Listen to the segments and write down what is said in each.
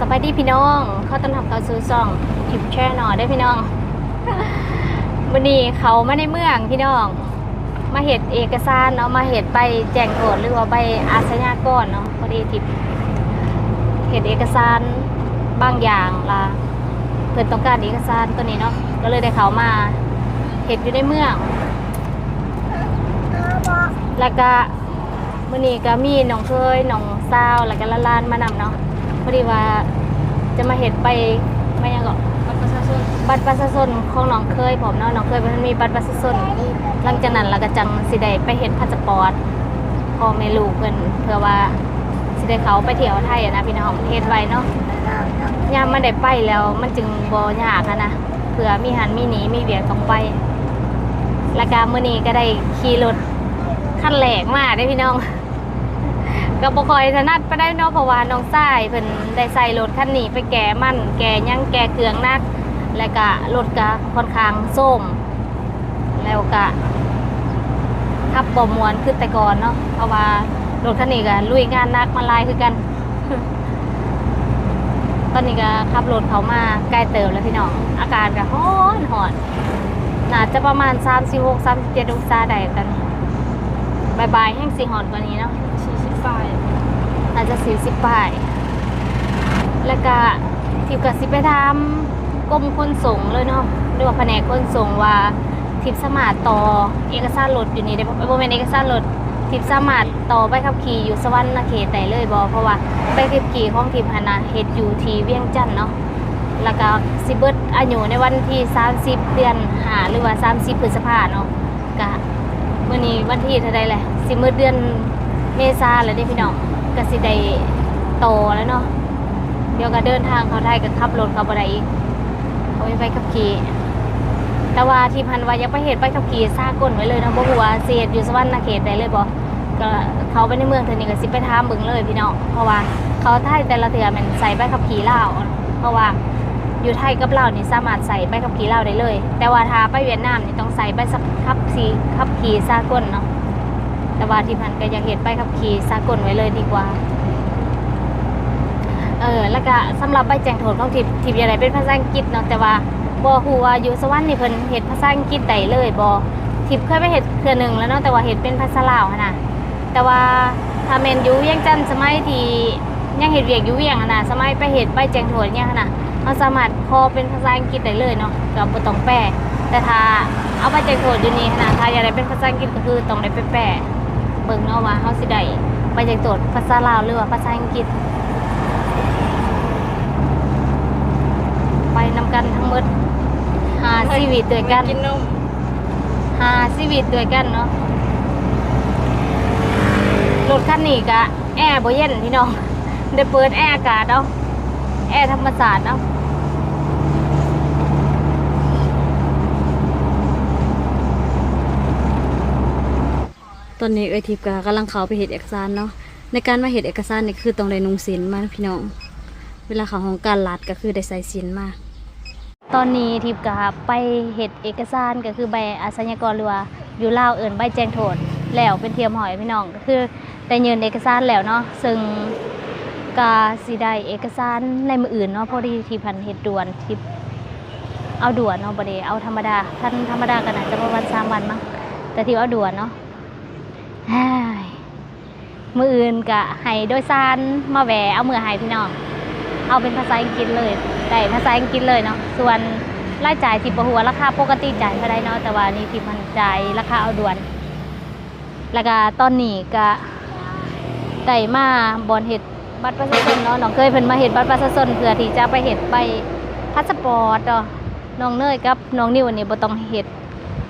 สบายดีพี่น้องเขาต้อนรับเขาสู่ช่องทิปแช่หน่อได้พี่น้องวันนี้เขาไม่ในเมืองพี่น้อง มาเหตุเอกสารเนาะมาเหตุใบแจ้งโทษหรือว่าใบอาชญากรเนาะพอดีทิปเหตุเอกสารบางอย่างละเพิ่นต้องการเอกสารตัวนี้เนาะก็เลยได้เขามาเหตุอยู่ในเมือง แล้วก็มื่อนี้ก็มีน้องเคยน้องสาวแล้วก็หลานมานำเนาะ พอดีว่าจะมาเห็ดไปไม่ยังก็บัตรประชาชนบัตรประชาชนของน้องเคยผมเนาะน้องเคยมันมีบัตรประชาชนหลังจากนั้นเราก็จังสิได้ไปเห็ดพาสปอร์ตพ่อแม่ลูกเพิ่นเพื่อว่าสิได้เขาไปเที่ยวไทยอะนะพี่น้องเฮ็ดไว้เนาะยามมันได้ไปแล้วมันจึงบ่ยากอะนะเผื่อมีหันมีหนีมีเวียกต้องไปแล้วก็มื้อนี้ก็ได้ขี่รถขั้นแหลกมากได้อพี่น้อง ก็บ่คอยถนัดไปได้เนาะเพราะว่าน้องชายเพิ่นได้ใส่รถคันนี้ไปแก่มันแก่หยังแก่เครื่องนัก แล้วก็รถก็ค่อนข้างส้มแล้วก็ขับบ่มวนคือแต่ก่อนเนาะเพราะว่ารถคันนี้ก็ลุยงานนักมาลายคือกัน ตอนนี้ก็ขับรถเขามาใกล้เติมแล้วพี่น้องอากาศก็ร้อนหอนน่าจะประมาณ36 37องศาได้ตอนบายบายแห้งสีหอนกว่านี้เนาะ บายอาจจะสี่สิบปลายแล้วก็ทิพกับสิไปทำกรมขนส่งเลยเนาะเรียกว่าแผนกขนส่งว่าทิพสมารถต่อเอกสารรถอยู่นี่ได้บ่แม่นเอกสารรถทิพสามารถต่อใบขับขี่อยู่สวรรค์เขตได้เลยบ่เพราะว่าใบขับขี่ของทิพย์หันนะเฮ็ดอยู่ที่เวียงจันทน์เนาะแล้วก็สิเบิดอายุในวันที่ 30 เดือน5หรือว่า 30พฤษภาเนาะก็มื่อนี้วันที่เท่าไรแหละสิมือเดือน เมษาแล้วเด้พี่น้องก็สิได้โตแล้วเนาะเดี๋ยวก็เดินทางเขาไทยก็ขับรถเขาบ่ได้อีกโอ้ยไปขับขี่แต่ว่าที่พันวายังไปเหตุไปขับขี่ซากก้นไว้เลยนะบ่ฮู้ว่าเสิเฮ็ดอยู่สวรรค์เขตได้เลยบ่ก็เขาไปในเมืองเท่านี้ก็สิไปถามเบิ่งเลยพี่น้องเพราะว่าเขาไทยแต่ละเทื่อมันใส่ใบขับขี่ลาวเพราะว่าอยู่ไทยกับเลานี่สามารถใส่ใบขับขี่ลาวได้เลย แต่ว่าถ้าไปเวียดนามนี่ต้องใส่ใบขับขี่ขับขี่สากลเนาะ แต่ว่าที่พันก็อยากเห็นไปขับขี่สากลไว้เลยดีกว่าเออแล้วก็สำหรับใบแจ้งโทษของทิพย์ทิพย์อะไรเป็นภาษาอังกฤษเนาะแต่ว่าบอฮูว่าอยู่สวรรค์นี่เพิ่นเฮ็ดภาษาอังกฤษได้เลยบอทิพย์เคยไปเฮ็ดเทื่อหนึงแล้วเนาะแต่ว่าเฮ็ดเป็นภาษาลาวนะแต่ว่าถ้าแม่นยู่เวียงจันสมัยที่ยังเฮ็ดเวียกยูเวียงนะสมัยไปเฮ็ดใบแจ้งโทษเนี่ยนะเราสามารถพอเป็นภาษาอังกฤษได้เลยเนาะก็บ่ต้องแปลแต่ถ้าเอาใบแจ้งโทษอยู่นี่นะถ้าอยากได้เป็นภาษาอังกฤษก็คือต้องได้ไปแปล เบิ่งเนาะว่าเฮาสิได้ไปจากโจทย์ภาษาลาวหรือว่าภาษาอังกฤษ ไปนำกันทั้งหมดหาชีวิตด้วยกันกินนมหาชีวิตด้วยกันเนาะรถคันนี้ก็แอร์บ่เย็นพี่น้องได้เปิดแอร์อากาศเอาแอร์ธรรมศาสตร์เอา ตอนนี้เอทิพย์ก็กำลังเขาไปเห็ดเอกสารเนาะในการมาเห็ดเอกสารนี่คือต้องได้นุ่งสินมาพี่น้อง เวลาเขาของการลัดก็คือได้ใส่สินมาตอนนี้ทิพย์ก็ไปเฮ็ดเอกสารก็คือใบอาชญากรหรือว่าอยู่ลาวเอิ้นใบแจ้งโทษแล้วเป็นเทียมหอยพี่น้องก็คือได้ยืนเอกสารแล้วเนาะซึ่งกาสิได้เอกสารในมืออื่นเนาะพอดีที่พันเฮ็ดด่วนที่เอาด่วนเนาะบ่ได้เอาธรรมดาท่านธรรมดาก็น่าจะประมาณสามวันมั้งแต่ที่เอาด่วนเนาะ มืออื่นก็ให้โดยสารมาแหวเอามือให้พี่น้อง เอาเป็นภาษาอังกฤษเลยได้ภาษาอังกฤษเลยเนาะ ส่วนรายจ่ายที่บ่ฮู้ว่าราคาปกติจ่ายเท่าใดเนาะ แต่ว่านี่ที่มันจ่ายราคาเอาด่วน แล้วก็ตอนนี้ก็ได้มาบอนเห็ดบัตรประชาชนเนาะ น้องเคยเพิ่นมาเห็ดบัตรประชาชนเพื่อที่จะไปเห็ดไปพาสปอร์ตเนาะ น้องเนยกับน้องนิวนี่บ่ต้องเห็ด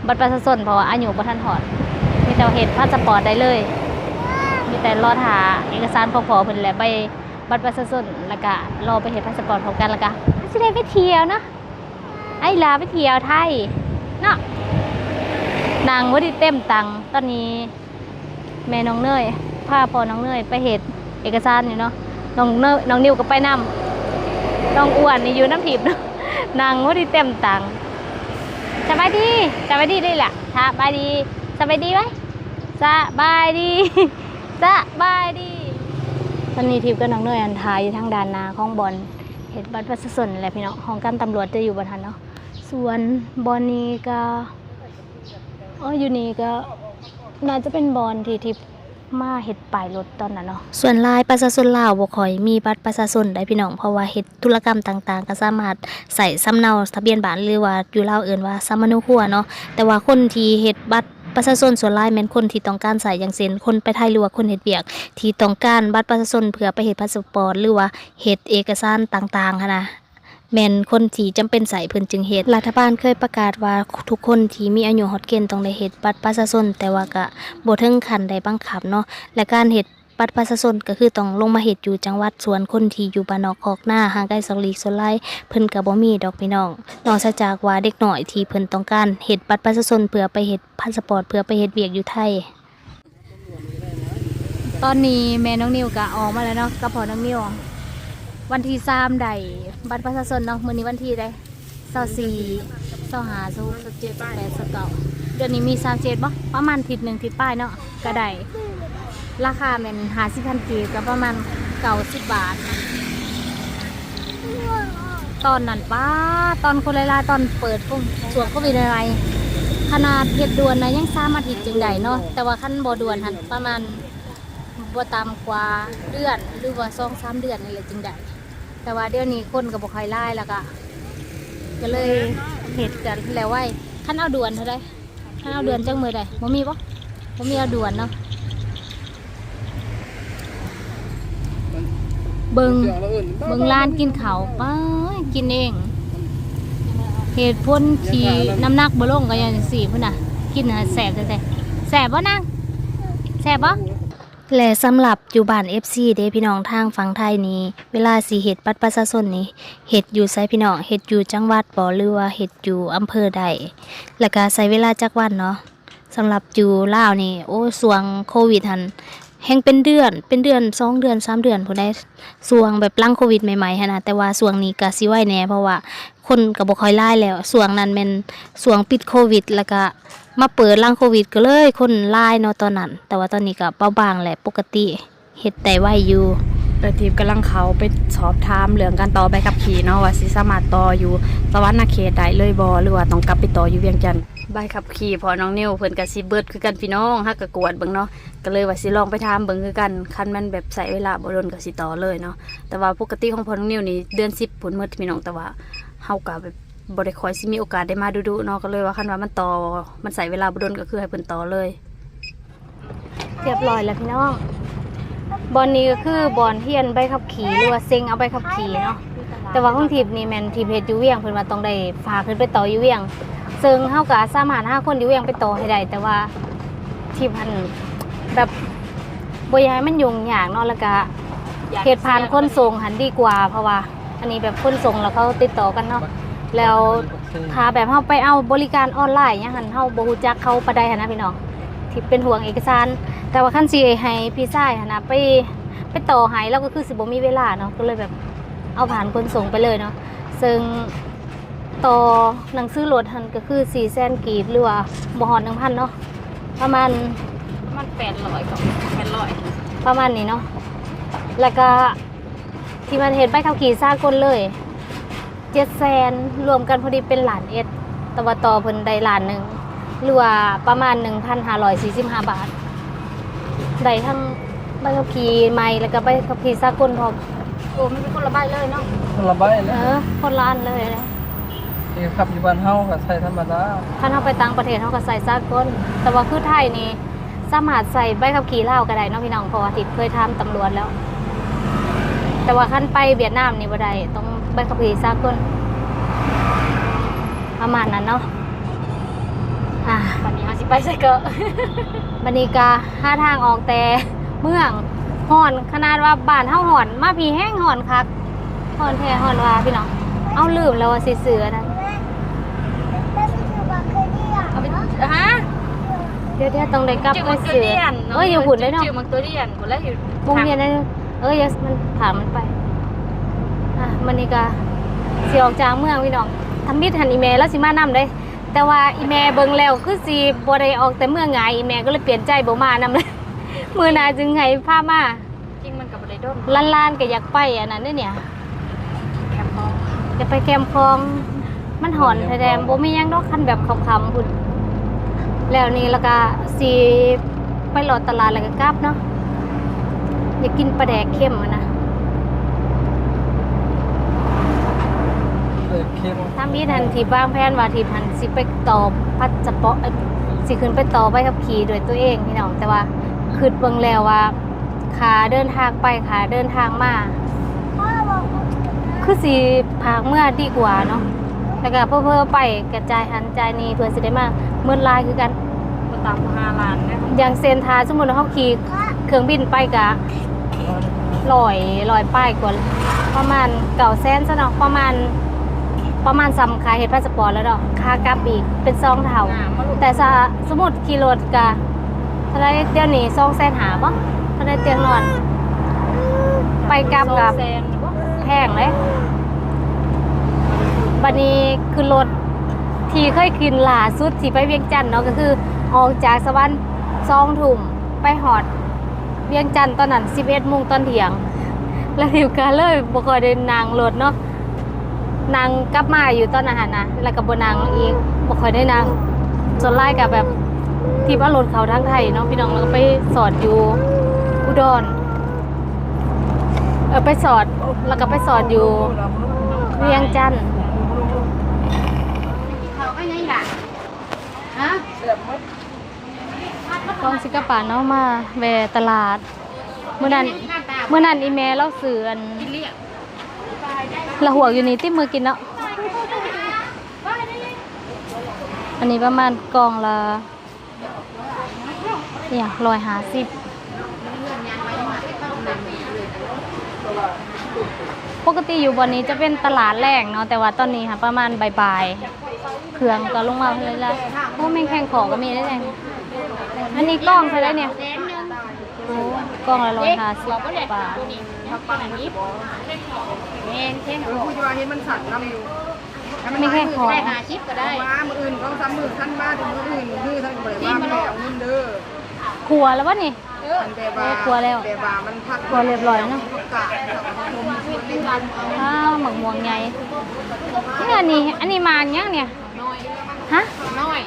บัตรประชาชนเพราะว่าอายุบ่ทันถอด มีแต่ว่าเห็ดพาสปอร์ตได้เลย มีแต่รอหาเอกสารพอๆเพิ่นแหละไปบัตรประชาชนแล้วก็รอไปเห็ดพาสปอร์ตพร้อมกันแล้วก็สิได้ไปเที่ยวเนาะไอ้ลาไปเที่ยวไทยเนาะนางบ่ได้เต็มตังตอนนี้ แม่น้องเนยพาพอน้องเนยไปเหตุเอกสารอยู่เนาะน้องเนยน้องนิวก็ไปนำน้องอ้วนนี่อยู่น้ำผิบเนาะนางว่าได้เต็มตังสบายดีสบายดีได้แหละสบายดีสบายดีไหม สบายดีสบายดีตอนนี้ทิพย์กับน้องเนยอันทายอยู่ทางด้านนาของบอลเห็ดบัตรประชาชนแหละพี่น้องของการตำรวจจะอยู่บนทันเนาะส่วนบอนนี้ก็อ๋ออยู่นี่ก็น่าจะเป็นบอนที่ที่มาเห็ดป้ายรถตอนนั้นเนาะส่วนลายประชาชนลาวบ่ค่อยมีบัตรประชาชนได้พี่น้องเพราะว่าเฮ็ดธุรกรรมต่างๆ ก็สามารถใส่สำเนาทะเบียนบ้านหรือว่าอยู่ลาวเอิ้นว่าสำเนาครัวเนาะแต่ว่าคนที่เฮ็ดบัตร ประชาชนส่วนหลายแม่นคนที่ต้องการใส่อย่างเช่นคนไปไทยหรือว่าคนเฮ็ดเวียก ที่ต้องการบัตรประชาชนเพื่อไปเฮ็ดพาสปอร์ตหรือว่าเฮ็ดเอกสารต่างๆค่ะนะแม่นคนที่จำเป็นใส่เพิ่นจึงเฮ็ดรัฐบาลเคยประกาศว่าทุกคนที่มีอายุฮอดเกณฑ์ต้องได้เฮ็ดบัตรประชาชนแต่ว่าก็บ่ถึงขั้นได้บังคับเนาะและการเฮ็ด บัตรประชาชนก็คือต้องลงมาเฮ็ดอยู่จังหวัดสวนคนที่อยู่บ้านนอกคอกหน้าห่างไกลสกลีกสไลเพิ่นก็บ่มีดอกพี่น้องนอกจากว่าเด็กหน้อยที่เพิ่นต้องการเฮ็ดบัตรประชาชนเพื่อไปเฮ็ดพาสปอร์ตเพื่อไปเฮ็ดเวียกอยู่ไทย ตอนนี้แม่น้องนิวก็ออกมาแล้วเนาะกับพ่อน้องนิววันที่สามได้บัตรประชาชนเนาะมื้อนี้วันที่ได้เสาสี่เสาหาเสาหกเสาเจ็ดเสาแปดเสาเก้าเดือนนี้มีสามเจ็ดบ่ประมาณทิศหนึ่งทิศป้ายเนาะก็ได้ ราคาเป็นหาสิพันกีบก็ประมาณเก้าสิบบาท ตอนนั้นป้าตอนคนหลายตอนเปิดพุ่งส่วนโควิดอะไรขนาดเฮ็ดด่วนนะยังสามาทิตจึงได้เนาะแต่ว่าขั้นบ่ด่วนหันประมาณบ่ต่ำกว่าเดือนหรือว่าสองสามเดือนนี่แหละจึงได้แต่ว่าเดี๋ยวนี้คนก็บ่ค่อยไล่แล้วก็ก็เลยเหตุกันแล้วไว้คันเอาด่วนเท่าไดคันเอาด่วนจังมือใดบ่มีบ่บ่มีเอาด่วนเนาะ เบิงเบิงร้านกินเขาป้ากินเอง เหตุผลที่น้ำหนักบ่ลงก็อย่างจังซี่พุ่นน่ะ กินน่ะแสบแท้ๆแสบบ่นางแสบบ่และสำหรับอยู่บ้าน FC เด้พี่น้องทางฝั่งไทยนี้ เวลาสิเฮ็ดบัตรประชาชนนี้เฮ็ดอยู่ไสพี่น้องเฮ็ดอยู่จังหวัดบ่หรือว่าเฮ็ดอยู่อำเภอใดแล้วก็ใช้เวลาจักวันเนาะสำหรับอยู่ลาวนี่โอ้สวงโควิดหัน แฮงเป็นเดือน เป็นเดือนสองเดือนสามเดือนผู้ใดสวงแบบลังโควิดใหม่ๆหันะแต่ว่าสวงนี้ก็สิไว้แหน่เพราะว่าคนก็บ่ค่อยหลายแล้วสวงนั้นแม่นสวงปิดโควิด แล้วก็มาเปิดลังโควิดก็เลยคนไล่เนาะตอนนั้น แต่ว่าตอนนี้ก็เบาบางแหละปกติเฮ็ดได้ไวอยู่เออทีมกำลังเขาไปสอบถามเรื่องการต่อใบขับขี่เนาะว่าสิสามารถต่ออยู่สวรรณเขตได้เลยบ่หรือว่าต้องกลับไปต่ออยู่เวียงจันทน์ ใบขับขี่พอน้องนิวเพิ่นก็สิเบิร์ดคือกันพี่น้องฮักก็กวดเบิ่งเนาะก็เลยว่าสิลองไปถามเบิ่งคือกันคันมันแบบใช้เวลาบ่โดนก็สิต่อเลยเนาะแต่ว่าปกติของพอน้องนิวนี่เดือน10ผลหมดพี่น้องแต่ว่าเฮาก็แบบบ่ได้ค่อยสิมีโอกาสได้มาดูๆเนาะก็เลยว่าคันว่ามันต่อมันใช้เวลาบ่โดนก็คือให้เพิ่นต่อเลย เรียบร้อยแล้วพี่น้องบอลนี้ก็คือบอลเฮียนใบขับขี่หรือว่าเซ็งเอาใบขับขี่เนาะแต่ว่าของทีมนี่แมนทีมเฮ็ดอยู่เวียงเพิ่นว่าต้องได้ฝากขึ้นไปต่อยู่เวียง ซึ่งเฮาก็สามารถหาคนอยู่เวียงไปต่อให้ได้แต่ว่าทีมพันแบบบ่อยากให้มันยุ่งยากเนาะแล้วก็เฮ็ดผ่านคนส่งหันดีกว่า เพราะว่า อันนี้แบบคนส่งแล้วเขาติดต่อกันเนาะแล้วถ้าแบบเฮาไปเอาบริการออนไลน์เนี่ยหันเฮาบ่ฮู้จักเขาปานใดหันนะพี่น้องที่เป็นห่วงเอกสาร แต่ว่าขั้นซีให้พี่ชายหันนะไปไปต่อให้แล้วก็คือสิบ่มีเวลาเนาะก็เลยแบบเอาผ่านคนส่งไปเลยเนาะซึ่ง ต่อหนังสือรถหันก็คือ4แสนกีบหรือว่าบ่ฮอด1,000เนาะประมาณมัน800ก็800ประมาณนี้เนาะแล้วก็ที่มันเห็นใบขับขี่สากลเลย7แสนรวมกันพอดีเป็นล้านเอ็ดแต่ว่าต่อเพิ่นได้ล้านหนึงหรือว่าประมาณ1,545บาทได้ทั้งใบขับขี่ใหม่แล้วก็ใบขับขี่สากลพร้อมโอ้มันเป็นคนละใบเลยเนาะคนละใบเอนะอคนละอันเลยนะ ที่ขับอยู่บ้านเฮาก็ใช้ธรรมดาถ้าเราไปต่างประเทศเขาก็ใส่สากลแต่ว่าคือไทยนี่สามารถใส่ใบขับขี่ลาวก็ได้เนาะพี่น้องเพราะว่าทิพย์เคยทำตำรวจแล้ว แต่ว่าขั้นไปเวียดนามนี่บ่ได้ต้องใบขับขี่สากลประมาณนั้นเนาะอะวันนี้เฮาสิไปไสก็บันนี้กาหาทางออกแต่เมืองห่อนขนาดว่าบ้านเฮาห่อน มาพี่แห้งห่อนคักห่อนแท้ห่อนว่าพี่น้องเอาลืมแล้วว่าสิเสือนั้น เอาไป ฮะเดี๋ยวเดี๋ยวต้องได้กลับจื้อไปมักตัวเสือเรียนเอ้ยอยู่หุ่นเลยเนาะจื้อมักตัวเรียนพุ่นแล้วอยู่วงเรียนนั่นเอ้ยอย่ามันผ่านมันไปอะมันนี่ก็สิออกจากเมืองพี่น้องทำมิดหันอีเมลแล้วสิมานํเด้ แต่ว่าอีเมลเบิ่งแล้วคือสิบ่ได้ออกแต่เมืองไงอีเมลก็เลยเปลี่ยนใจบ่มานํเลยมื้อหน้าจึงให้พามาจริงมันก็บ่ได้โดนล้านๆก็อยากไปอันนั้นเด้อเนี่ยแคมจะไปแคมคลองมันหอนแท้ๆบ่มีหยังดอกคันแบบคำๆพุ่น แล้วนี่แล้วก็สิไปหลอดตลาดแล้วก็กลับเนาะอยากกินปลาแดกเข้มอะนะเออเค็มถ้ามีทันทีบ้างแผนว่าทีพันสิไปต่อพัดจะเปาะเอ้ยสิขึ้นไปต่อใบขับขี่ด้วยตัวเองพี่น้องแต่ว่าคืดเบิ่งแล้วว่าขาเดินทางไปขาเดินทางมาคือสิพากเมื่อดีกว่าเนาะ แล้วก็เพิ่มๆไปกระจายหันใจายนี้เพื่อสิได้มาเมื่อลายคือกันมาตามห้าล้านนะอย่างเซนทาสมมุติว่าเขาขี่เครื่องบินไปกะลอยลอยป้ายกว่าประมาณเก่าแสนซะเนาะประมาณ ประมาณซ้ำค่าเฮ็ดพาสปอร์ตแล้วดอกค่ากลับอีกเป็นซองเท่าแต่สะสมมุติขี่รถกะถ้าได้เดี๋ยวนี้ซองแสนหาบ่ถ้าได้เตียงนอน ไปกลับกับ แซนแพงเลย บัดนี้คือรถที่เคยขึ้นล่าสุดที่ไปเวียงจันทน์เนาะก็คือออกจากสวรรค์ซองถุ่มไปหอด เวียงจันทน์ตอนนั้น11โมงตอนเที่ยง แล้วทิวก็เลยบ่ค่อยได้นั่งรถเนาะนั่งกลับมาอยู่ตอนนั้นหันนะแล้วก็บ่นั่งอีกบ่ค่อยได้นั่งส่วนหลายก็แบบที่ว่ารถเขาทางไทยเนาะพี่น้องแล้วก็ไปสอดอยู่อุดรเออไปสอดแล้วก็ไปสอดอยู่เวียงจันทน์ เขาก็ยังอยาก ฮะกองสิกระป่าเนาะมาแวตลาด เมื่อนั้นเมื่อนั้นอีเมลเราซื้ออันละหัวอยู่นี่ติมือกินเนาะอันนี้ประมาณกล่องละเนี่ยร้อยหาสิบ ปกติอยู่บนนี้จะเป็นตลาดแรกเนาะแต่ว่าตอนนี้ค่ะประมาณบ่ายๆเครื่องก็ลงมาเลยละโอ้แม่งแข่งของก็มีได้ไงอันนี้กล้องใช่ไหมเนี่ยโอ้กล้องละร้อยห้าสิบบอกว่าเด็ดบาทนี่เขาปังอันนี้แมนเช่นผู้ที่ว่าเห็นมันสั่นน้ำอยู่มีแค่ของได้หาชิปก็ได้ว่ามืออื่นของซ้ำมือท่านมาถึงมืออื่นคือท่านก็บอกว่าไม่เอาเงินเด้อครัวแล้ววะนี่มันแต่ว่าครัวแล้วแต่ว่ามันพักครัวเรียบร้อยเนาะ กะนมชวนเล่นกันอ้าวหมักม่วงไงนี่อันนี้อันนี้มาอันยังเนี่ยน้อยฮะน้อย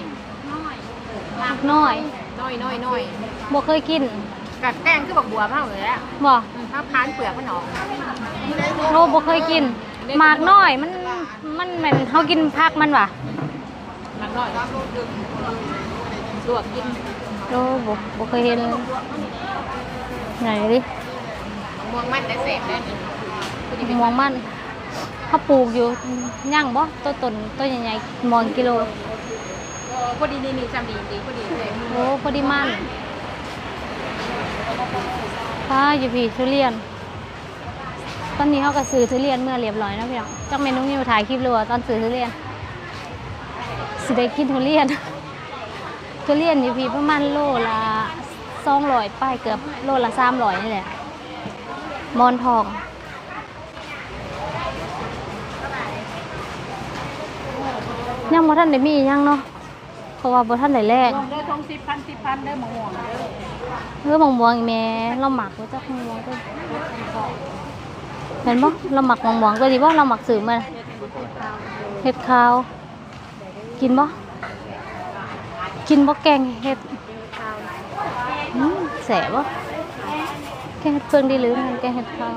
หมักน้อยน้อยน้อยน้อยบ่เคยกินกัดแป้งคือบักบัวมากเลยอะบ่ถ้าพานเปลือกมันออกโลบ่เคยกินหมากน้อยมันมันเหมือนเฮากินผักมันว่ะมันน้อยลวกกินโลบ่บ่เคยเห็นไหนดิม่วงมันแต่เสพได้ นี่ม่วงมันเขาปลูกอยู่ย่างบ่ต้นต้นต้นใหญ่ๆมองกิโลพอดีนี่นี่จำดีดีพอดีเลยโอ้พอดีมันป้าอยู่พี่ทุเรียน ตอนนี้เขาก็ซื้อทุเรียนเมื่อเรียบร้อยนะพี่น้องจักเมนูนิวถ่ายคลิปเลยว่าตอนซื้อทุเรียนสิได้กินทุเรียนทุเรียนอยู่พี่ประมาณโลละสองร้อยป้ายเกือบโลละสามร้อยนี่แหละมอนทอง ยังบ่ท่านได้มียังเนาะเพราะว่าบ่ท่านได้แลกเด้อทงสิบพันสิบพันเด้อมะม่วงเด้อเฮ้ยมองวงอีแม่เราหมักไว้จักมองวงก็เห็นบ่เราหมักมองมวงก็ดีบ่เราหมักสื่อมาเห็ดขาว กินบ่กินบ่แกงเห็ดอืมแสบบ่แกงเห็ดเฟืองดีหรือมันแกงเห็ดขาว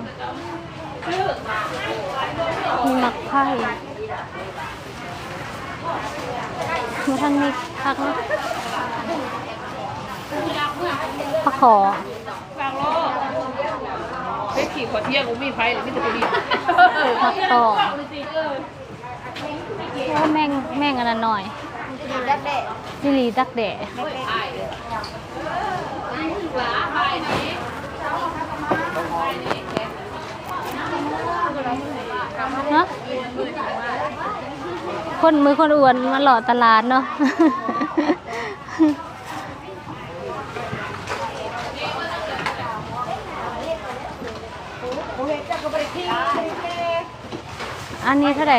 มีหมักไผ่ มาท่านมีผักเนาะผักขอเฮ้ยขี่ขอเที่ยงกูมีไฟหรือไม่จะไปดีผักต่อโอ้แม่งแม่งอันนั้นหน่อยจิลีดักแด่ฮะ คนมือคนอ้วนมาหล่อตลาดเนาะอันนี้เท่าไหร่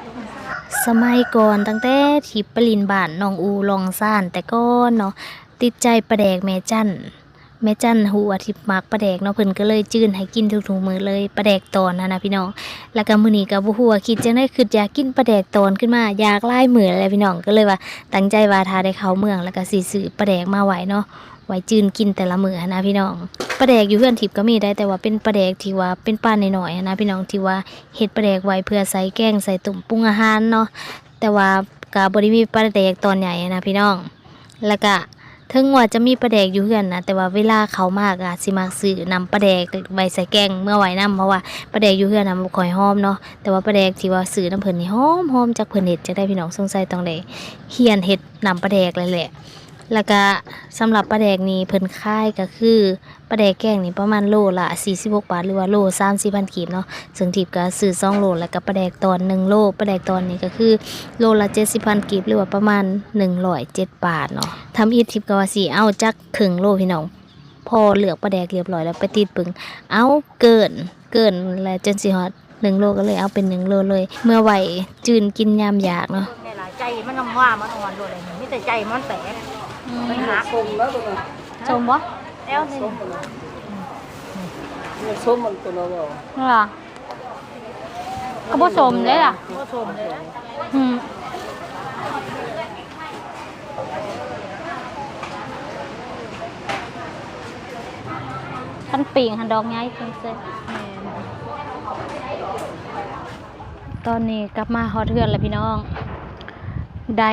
สมัยก่อนตั้งแต่ที่ปรินบ้านน้องอูลองซ่านแต่ก่อนเนาะติดใจปลาแดกแม่จันแม่จันหูอาทิตย์มักปลาแดกเนาะเพิ่นก็เลยจื้นให้กินทุกๆมื้อเลยปลาแดกตอนนะนะพี่น้องแล้วก็มื้อนี้ก็บ่ฮู้ว่าคิดจังได๋คืออยากกินปลาแดกตอนขึ้นมาอยากหลายมื้อแล้วพี่น้องก็เลยว่าตั้งใจว่าถ้าได้เข้าเมืองแล้วก็สิซื้อปลาแดกมาไว้เนาะไว้จื้นกินแต่ละมือนะพี่น้องปลาแดกอยู่เฮือนทิพย์ก็มีได้แต่ว่าเป็นปลาแดกที่ว่าเป็นปลาน้อยๆนะพี่น้องที่ว่าเฮ็ดปลาแดกไว้เพื่อใส่แกงใส่ตุ่มปรุงอาหารเนาะแต่ว่าก็บ่ได้มีปลาแดกตอนใหญ่นะพี่น้อง แล้วก็ถึงว่าจะมีปลาแดกอยู่เฮือนนะแต่ว่าเวลาเขามากอะสิมาซื้อนำปลาแดกไว้ใส่แกงเมื่อไหวนํเพราะว่าปลาแดกอยู่เฮือนน่ะมันบ่ค่อยหอมเนาะแต่ว่าปลาแดกที่ว่าซื้อน้ำเพิ่นนี่หอมหอมจากเพิ่นเฮ็ดจะได้พี่น้องสงสัยต้องได้เฮียนเฮ็ดนำปลาแดกเลยแหละ แล้วก็สำหรับปลาแดกนี่เพิ่นค่ายก็คือปลาแดกแกงนี่ประมาณโลละ46บาทหรือว่าโล30,000กีบเนาะซึ่งทิพย์ก็ซื้อ2โลแล้วก็ปลาแดกตอน1โลปลาแดกตอนนี้ก็คือโลละ70,000กีบหรือว่าประมาณ107บาทเนาะทำอีททิปก็ว่าสิเอาจักครึ่งโลพี่น้องพอเหลือกปลาแดกเรียบร้อยแล้วไปติดปึงเอาเกินเกินแล้วจนสิฮอด1โลก็เลยเอาเป็น1โลเลย เมื่อไหวจืนกินยามอยากเนาะใจมันน้ำว่ามันอ่อนด้วยเลยไม่แต่ใจมันแตก มันหักส้มแล้วตัวนั้นชมบ่แล้วนี่มันส้มมันตัวนั้นเหรอนั่นล่ะก็บ่ชมเด้ล่ะก็ชมเลยอืมคันปิงหันดอกไงเพิ่นเสร็จ ตอนนี้กลับมาฮอดเทือนแล้วพี่น้อง ได้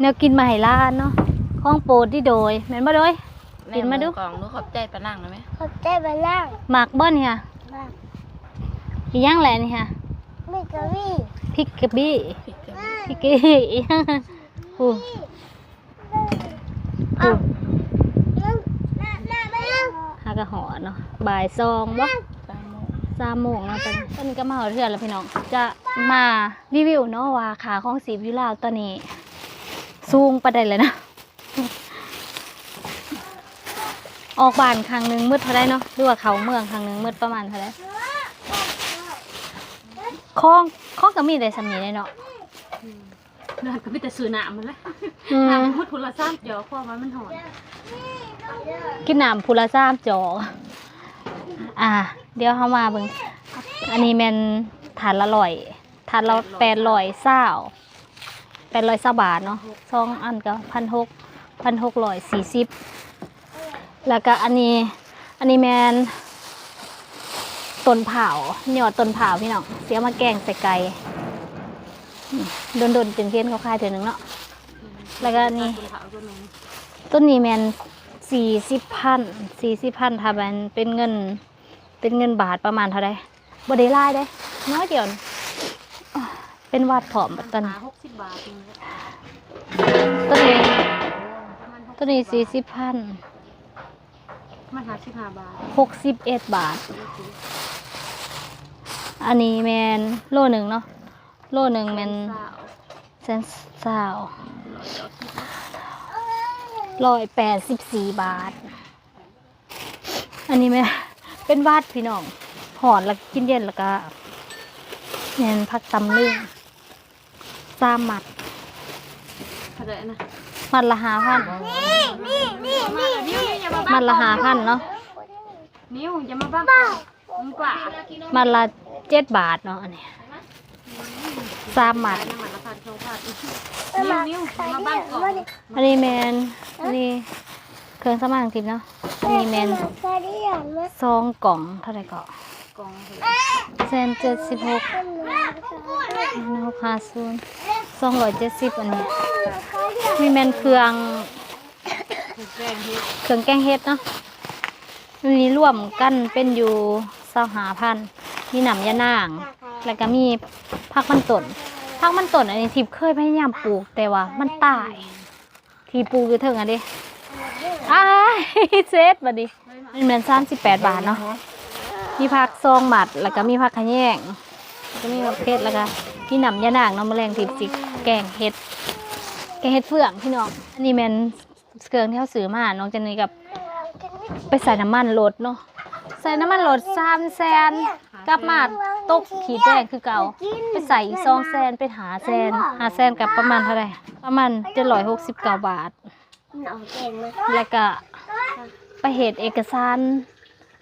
แนวกินมาให้ร้านเนาะ ของโปรดที่โดยแม่นบ่โดย กินมาดู กล่องหนูขอบใจปลานั่งได้ไหมขอบใจไปล่างหมากเบิ้ลเนี่ยบ้างอีหยังแหละนี่ค่ะไม่กระวี่พริกกะบี้พริกกะบี้อีหยังโอ้เอานั่งนั่งนั่งนั่งหากระหอเนาะบ่ายซองบ่สามโมงเนาะตอนนี้ตอนนี้ก็มาหอเทือนแล้วพี่น้อง จะมารีวิวเนาะว่าขาของสีวิลาวตอนนี้สูงประเด็นเลยนะ ออกบ้านครั้งหนึ่งมืดเท่าไรเนาะหรือว่าเขาเมืองครั้งหนึ่งมืดประมาณเท่าไรคลองคลองก็มีได้สำนีเลยเนาะนั่นก็มีแต่ซื้อหนามมันแหละอืหนามมพูดทุละซ้ำเดี๋ยวความมันมันหอนกินน้ำพูละซ้ำจอกอ่า เดี๋ยวเข้ามาเบิ่งอันนี้แมนถาดละร้อยถาดละแปดร้อยเศร้าแปดร้อยเศร้าบาทเนาะสองอันก็พันหกพันหกร้อยสี่สิบ แล้วก็อันนี้ อันนี้แมนต้นเผาหยอดต้นเผาพี่น้องเสียมาแกงใส่ไก่โดนโดนๆจนเค้นเขาคายเถื่อหนึ่งเนาะแล้วก็อันนี้ต้นนี้แมนสี่สิบพันสี่สิบพันถ้ามันเป็นเงิน เป็นเงินบาทประมาณเท่าไรบ่ได้หลายเด้น้อยเดียวน่ะอ้อเป็นวัดผอมบัดตอนนี้หกสิบบาทนึงต้นนี้ต้นนี้สี่สิบพัน มันหาสิบห้าบาทหกสิบเอ็ดบาท อันนี้แมนโลหนึ่งเนาะโลหนึ่งแมนเซนซาวร้อยแปดสิบสี่บาท อันนี้แม่เป็นวาดพี่น้องหอนแล้วกินเย็นแล้วก็แมนพักตำลึงสามหมัดเท่าไหร่นะ มัดละหาพันนี่นี่นี่นิ้วอย่ามามัดละหาพันเนาะนิ้วอย่ามาบ้างมึงกว่ามัดละเจ็ดบาทเนาะอันนี้สามหมัดน้ำมันละพันสองพันมานิ้วอย่ามาบ้างก่อนอันนี้แมนอันนี้เครื่องสมางทิพย์เนาะอันนี้แมนกระดิ่งมาซองกล่องเท่าไหร่ก็ กล่องเซนเจ็ดสิบหกหกห้าศูนย์สองร้อยเจ็ดสิบอันนี้ มีแมนเครื่องเครื่องแกงเฮ็ดเนาะอันนี้ร่วมกันเป็นอยู่เศร้าหาพันมีหนำยะนาง แล้วก็มีผักมันต้นผักมันต้นอันนี้ทิพเคยพยายามปลูกแต่ว่า มันตาย ที่ปลูกอยู่เถิงอันเด้อ้ายเซตบัดดิมันเหมือน38บาทเนาะ มีผักซองหมัดแล้วก็มีผักขะแยงแล้วก็มีผักเพชรแล้วก็มีหนำยานางเนาะแมลงทิพสิแกงเห็ดแกงเห็ดเฟืองพี่น้องอันนี้แมนเกิงที่เขาซื้อมาน้องจันนี่กับไปใส่น้ำมันรถเนาะใส่น้ำมันรถสามแสนกลับมาตกขีดแดงคือเก่า ไปใส่อีกสองแสนเป็นหาแสนหาแสนกับประมาณเท่าไหร่ประมาณเจ็ดร้อยหกสิบเก้าบาทแล้วก็ไปเหตุเอกสาร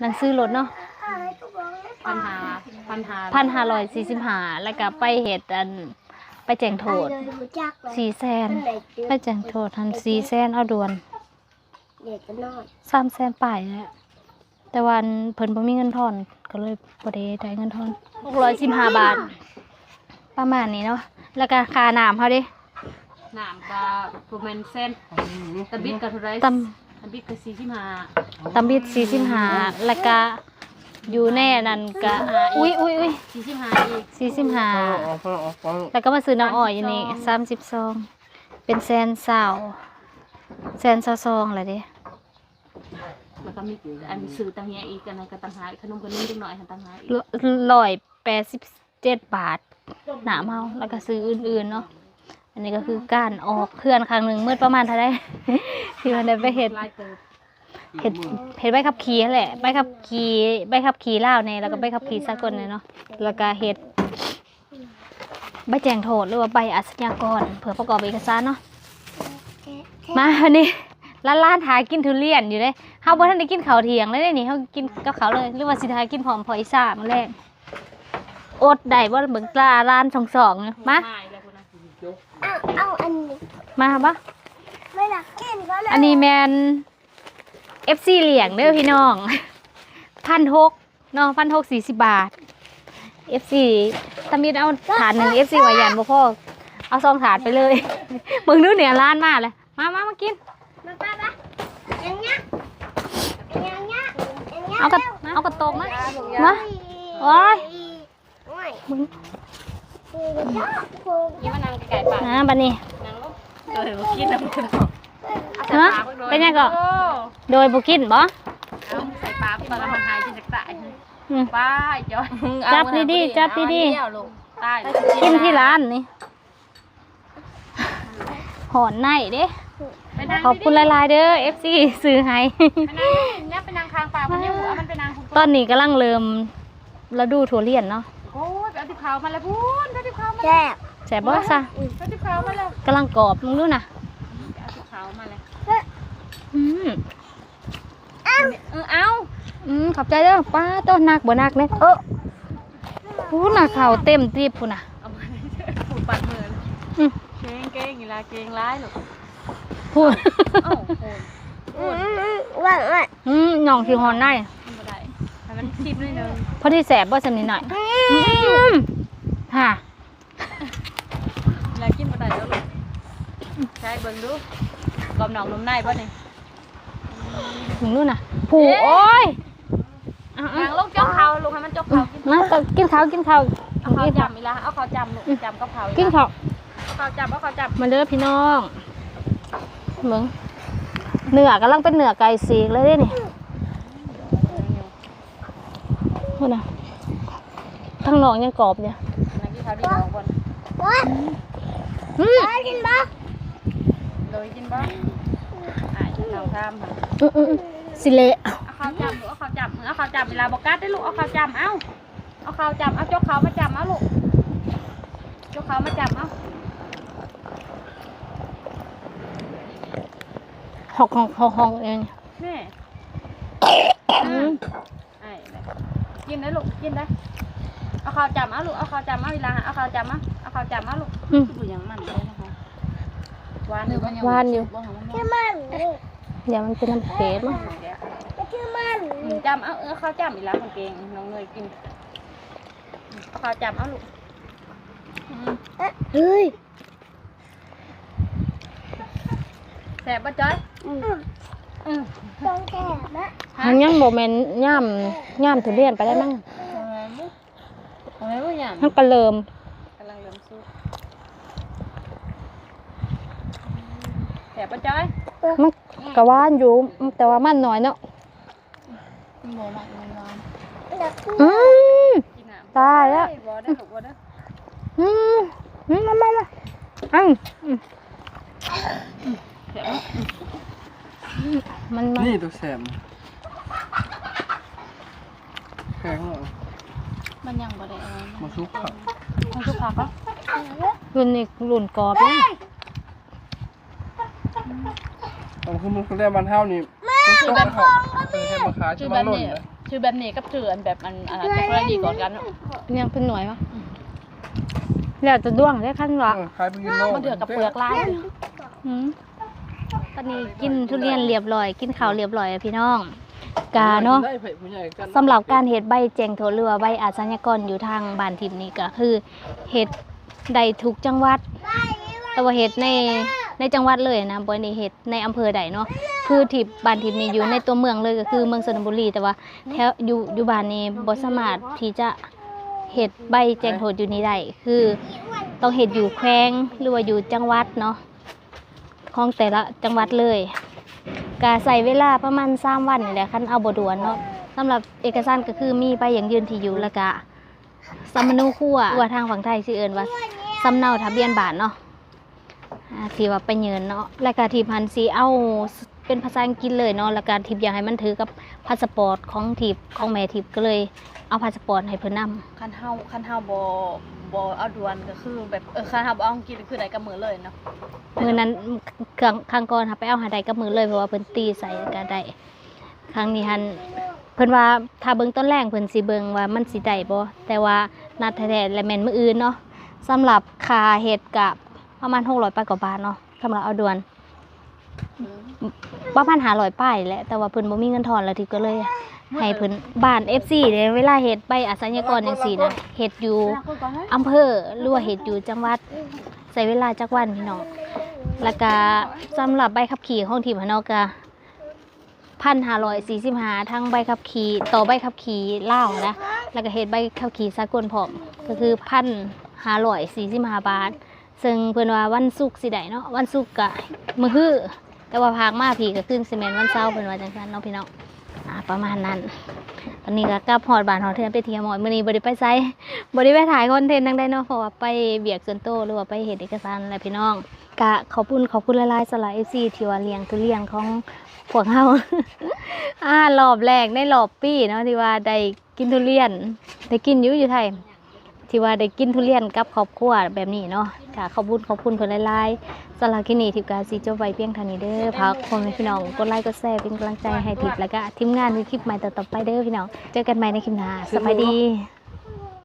หนังสือรถเนาะ พันหาพันหาพันห้าร้อยสี่สิบห้าแล้วก็ไปเหตุอัน ไปแจ้งโทษเลยรู้จักเลยสี่แสนเด็กไปแจ้งโทษทันสี่แสนเอาด่วนเด็กก็นอนสามแสนป่ายแล้วแต่วันเพิ่นบ่มีเงินทอน ก็เลยบ่ได้ได้เงินทอนหกร้อยสิบห้าบาท ประมาณนี้เนาะแล้วก็ค่าน้ำเขาดิน้ำก็ประมาณเส้นตะบิดกับเท่าไรตตะบิดก็สี่สิบห้าำตำบิดสี่สิบห้าแล้วก็ อยู่แน่นั่นก็อุ้ยอุ้ยอุ้ยสี่สิบห้าอีกสี่สิบห้าแล้วก็มาซื้อน้ำอ้อยอยู่นี่สามสิบซอง เป็นแสนสาวแสนซาวซองอะไรเด้แล้วก็มีอันซื้อตังเฮียอีกอันนั้นก็ตังหาอีกขนมขนมจังหน่อยหันตังหาอีกร้อยแปดสิบเจ็ดบาทหนาเมาแล้วก็ซื้ออื่นๆเนาะอันนี้ก็คือการออกเคลื่อนครั้งหนึ่งเมื่อประมาณเท่าไรที่มันได้ไปเห็ดลาย เติบเห็ดเห็ดใบขับขี่นั่นแหละใบขับขี่ใบขับขี่ลาวเนี่ยแล้วก็ใบขับขี่สากลเนี่ยเนาะแล้วก็เห็ดใบแจงโทษหรือว่าใบอัศญากรเพื่อประกอบเอกสารเนาะมาอันนี้ร้านร้านหากินทุเรียนอยู่เลยเฮาบ่ทันได้กินข้าวเที่ยงเลยเด้นี่เฮากินกับเขาวเลยหรือว่าสิทากินพร้อมพออีซ่ามื้อแรกอดได้บ่เบิ่งตาร้านสองสองเนี่ยมาไม้แล้วคนนั้นเอาเอาอันนี้มาบ่ไม่หนักแค่นี้ก็เลยอันนี้แมน FC เหลียงเด้อพี่น้องพันหกเนาะพันหกสี่สิบบาท FC ตามิดเอาถาดหนึ่ง FC วายันบ่พ่อเอาซองถาดไปเลยมึงนู้เนี่ยร้านมาเลย มามามากินมาป้าป้าอย่างเงี้ยอย่างเงี้ยอย่างเงี้ยเอากระเอากระโตกมามาโอ้ยโอ้ยมึงยี่มันนางไก่ป่าอ่าบัดนี้นางลูกเออกินน้ำมัน ฮะเป็นยังก็ โดยบุกินบ่เอาใส่ปลาตอนละมันหายจินจักตายอืมป้าจ้อยจับดีๆจับดีๆๆตายกินที่ร้านนี่หอนในเด้ไปนั่งขอบคุณหลายๆเด้อ FC ซื้อให้ไปนั่งเนี่ยไปนั่งคางปลามันเนี่ยหัวมันไปนั่งตอนนี้กำลังเริ่มฤดูถั่วเลียนเนาะโอ้ยไปเอาติบขาวมาแล้วพูนไปเอาติบขาวมาแซ่บแสบบ่ซะไปเอาติบขาวมาแล้วกำลังกรอบมึงดูนะไปเอาติบขาวมาแล้วอืมเออเอาอืมขอบใจเด้อป้าต้นนักบ่นักเลยเออพูน่ะข่าวเต็มตีบพูน่ะเอามาผูดปัดมืออืมเก่งเก่งอีลาเก่งร้ายหรอกพูดเอ้าโอ้ยอืมอืมว่างว่างอืมหน่องที่หอนได้มันบ่ได้ให้มันทิพย์นิดนึงพอดีแสบบ่สำนิดหน่อยอืมฮะอีลากินบ่ได้แล้วลูกใช้เบิ่งดู กอมหนองนมในบ่นี่มึงดูน่ะผูโอ้ยอะนางลูกจกเขาลูกให้มันจกเขากินๆมาก็กินข้าวกินข้าวเอาข้าวจำอีลาเอาข้าวจำลูกจำกับข้าวกินข้าวข้าวจำเอาข้าวจำมาเด้อพี่น้องเบิ่งเนื้อกำลังเป็นเนื้อไก่สีกเลยเด้นี่พูดน่ะทั้งหนองยังกรอบเนี่ยนางกินข้าวดีน้องคนว้าอืมวกินบ้าโดยกินบ่อ่ายน้องทำค่ะอืมอืมสิเละ เอาข้าวจำลูกเอาข้าวจำเอาข้าวจำเวลาบอกกัดได้ลูกเอาข้าวจำเอาเอาข้าวจำเอาจกเขามาจำเอาลูกจกเขามาจำเอาหอกของหอกของเองแม่อืม ไอ้เลยกินได้ลูกกินได้เอาข้าวจำเอาลูกเอาข้าวจำเอาเวลาเอาข้าวจำเอาเอาข้าวจำเอาลูกอืมคืออย่างมันเลยนะคะ หวานอยู่หวานอยู่ชื่อมันนี่อย่ามันเป็นน้ำเพชรมั้งชื่อมันจำเอาเออข้าวจำอีกแล้วคนเก่งน้องเนยกินเอาข้าวจำเอาลูกเฮ้ยแสบป่ะจ้อยอืมอืมต้องแก่นะมันยังโมเมนย่ำย่ำทุเรียนไปได้มั้งทำไมวะอย่างทั้งกระเลิม กำลังเริ่มสู้แส บป่ะจ้อยมันกะว่านอยู่ แต่ว่ามันน้อยเนาะอืมตายแล้วอืมอืมมามามาอังอืมมันมันนี่ตัวแสมแข็งเหรอมันยังบ่ได้เอามาซุกผักมันคือผักอะรุ่นนี้รุ่นกรอบเลย เอาคือมันคือเรียกมันเท่านี่คือแบบคือแค่มาขายชื่ชื่ออแบมาบหล่นนี้นะชื่อแบบนี้กับชื่ออันแบบอันอันนั้นแต่คนละดีก่อนกันเนาะยังเป็นหน่วยวะแล้วจะด้วงได้ขั้นวะเออขายเป็นกิโลมันเถื่อกับเปลือกลายอืมตอนนี้กินทุเรียนเรียบร้อย กินข้าวเรียบร้อยแล้วพี่น้องกาเนาะได้เผยผู้ใหญ่กันสำหรับการเฮ็ดใบแจงโทเรือใบอาสัญญากรอยู่ทางบ้านทิพย์นี่ก็คือเฮ็ดได้ทุกจังหวัดแต่ว่าเฮ็ดใน ในจังหวัดเลยนะบ่ได้เฮ็ดในอำเภอใดเนาะคือทิพบ้านทิพย์นี่อยู่ในตัวเมืองเลยก็คือเมืองสระบุรีแต่ว่าแถวอยู่อยู่บ้านนี้บ่สามารถที่จะเฮ็ดใบแจงโทอยู่นี้ได้คือต้องเฮ็ดอยู่แขวงหรือว่าอยู่จังหวัดเนาะของแต่ละจังหวัดเลยก็ใส่เวลาประมาณ3วันนี่แหละคันเอาบ่ด่วนเนาะสำหรับเอกสารก็คือมีใบอย่างยืนที่อยู่แล้วก็สำเนาคู่อะว่าทางฝั่งไทยสิเอิ้นว่าสำเนาทะเบียนบ้านเนาะ ที่ว่าไปยืนเนาะแล้วก็ที่พันสีเอาเป็นภาษาอังกฤษเลยเนาะแล้วก็ทิพย์อยากให้มันถือกับพาสปอร์ตของทิพย์ของแม่ทิพย์ก็เลยเอาพาสปอร์ตให้เพิ่นนำคันเฮาคันเฮาบ่บ่เอาด่วนก็คือแบบเออคันเฮาบ่เอากินคือได้กับมือเลยเนาะมือนั้นครั้งครั้งก่อนค่ะไปเอาหาได้กับมือเลยเพราะว่าเพิ่นตีใส่ก็ได้ครั้งนี้หันเพิ่นว่าถ้าเบิ่งต้นแรกเพิ่นสิเบิ่งว่ามันสิได้บ่แต่ว่านัดแท้ๆและแม่นมื้ออื่นเนาะสำหรับค่าเฮ็ดกับ ประมาณ600ปกว่าบาทเนาะสำหรับเอาด่วนประมาณ500ป้ายแหละแต่ว่าเพิ่นบ่มีเงินทอนแล้วทิพย์ก็เลยให้เพิ่นบ้าน FC เนี่ยเวลาเฮ็ดใบอสัญญากรจังซี่นะเฮ็ดอยู่อำเภอหรือว่าเหตุอยู่จังหวัดใช้เวลาจักวันพี่น้องแล้วก็สำหรับใบขับขี่ของทีมของเราก็พันห้าร้อยสี่สิบห้าทั้งใบขับขี่ต่อใบขับขี่เล่าวนะ แล้วก็เหตุใบขับขี่สากลพร้อมก็คือพันห้าร้อยสี่สิบห้าบาท ซึ่งเพื่อนว่าวันศุกร์สิได้เนาะวันศุกร์กะมือฮื้อแต่ว่าพากมาผีก็ขึ้นซีเมนวันเสาร์เพื่อนว่าจังซั่นเนาะพี่น้องอ่าประมาณนั้นตอนนี้ก็กลับฮอดบานฮอดเทือนไปเที่ยวหมอยมื้อนี้บ่ได้ไปไสบ่ได้ไปถ่ายคอนเทนต์ทางใดเนาะเพราะว่าไปเบียกส่วนโตวหรือว่าไปเฮ็ดเอกสารอะไรพี่น้องกะขอบคุณขอบคุณหลายๆสำหรับ FC ที่ว่าเลี้ยงทุเรียนของพวกเฮา อ่ารอบแรกในรอบปีเนาะที่ว่าได้กินทุเรียนได้กินอยู่อยู่ไทย ที่ว่าได้กินทุเรียนกับครอบครัวแบบนี้เนาะกะขอบคุณขอบคุณเพิ่นหลายๆสำหรับคลิปนี้ทิพย์กาสิจบไว้เพียงเท่านี้เด้อฝากพ่อแม่พี่น้องกดไลค์กดแชร์เป็นกำลังใจให้ทิพย์แล้วก็ทีมงานในคลิปใหม่ต่อๆไปเด้อพี่น้องเจอกันใหม่ในคลิปหน้าสบายดี